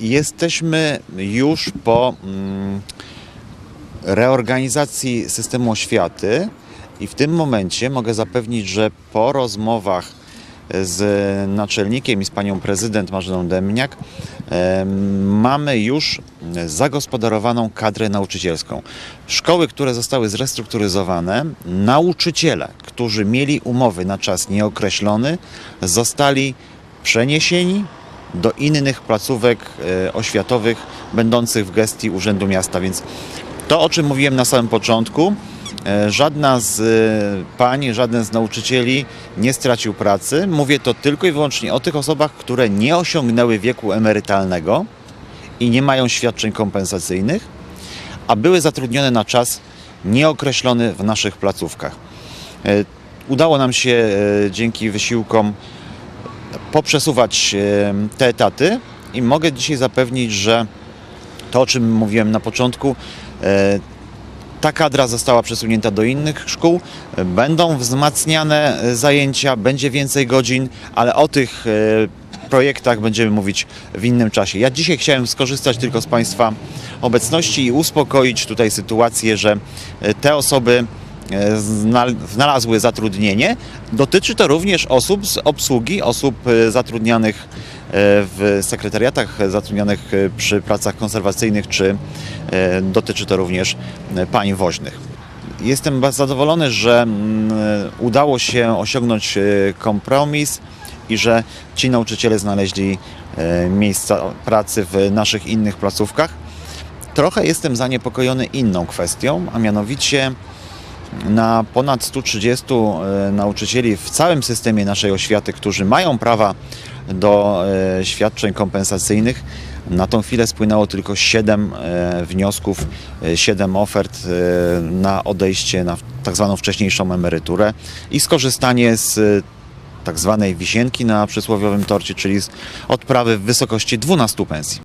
Jesteśmy już po mm, reorganizacji systemu oświaty i w tym momencie mogę zapewnić, że po rozmowach z naczelnikiem i z panią prezydent Marzeną Demniak em, mamy już zagospodarowaną kadrę nauczycielską. Szkoły, które zostały zrestrukturyzowane, nauczyciele, którzy mieli umowy na czas nieokreślony, zostali przeniesieni do innych placówek e, oświatowych będących w gestii Urzędu Miasta. Więc to, o czym mówiłem na samym początku, e, żadna z e, pań, żaden z nauczycieli nie stracił pracy. Mówię to tylko i wyłącznie o tych osobach, które nie osiągnęły wieku emerytalnego i nie mają świadczeń kompensacyjnych, a były zatrudnione na czas nieokreślony w naszych placówkach. Udało nam się dzięki wysiłkom poprzesuwać e, te etaty i mogę dzisiaj zapewnić, że to, o czym mówiłem na początku, e, ta kadra została przesunięta do innych szkół, będą wzmacniane e, zajęcia, będzie więcej godzin, ale o tych projektach będziemy mówić w innym czasie. Ja dzisiaj chciałem skorzystać tylko z Państwa obecności i uspokoić tutaj sytuację, że te osoby znalazły zatrudnienie. Dotyczy to również osób z obsługi, osób e, zatrudnianych e, w sekretariatach, e, zatrudnianych e, przy pracach konserwacyjnych, czy e, dotyczy to również e, pań woźnych. Jestem bardzo zadowolony, że mm, udało się osiągnąć e, kompromis i że ci nauczyciele znaleźli e, miejsca pracy w naszych innych placówkach. Trochę jestem zaniepokojony inną kwestią, a mianowicie na ponad 130 e, nauczycieli w całym systemie naszej oświaty, którzy mają prawa do e, świadczeń kompensacyjnych. Na tą chwilę spłynęło tylko 7 e, wniosków, 7 ofert na odejście na tak zwaną wcześniejszą emeryturę i skorzystanie z tak zwanej wisienki na przysłowiowym torcie, czyli z odprawy w wysokości 12 pensji.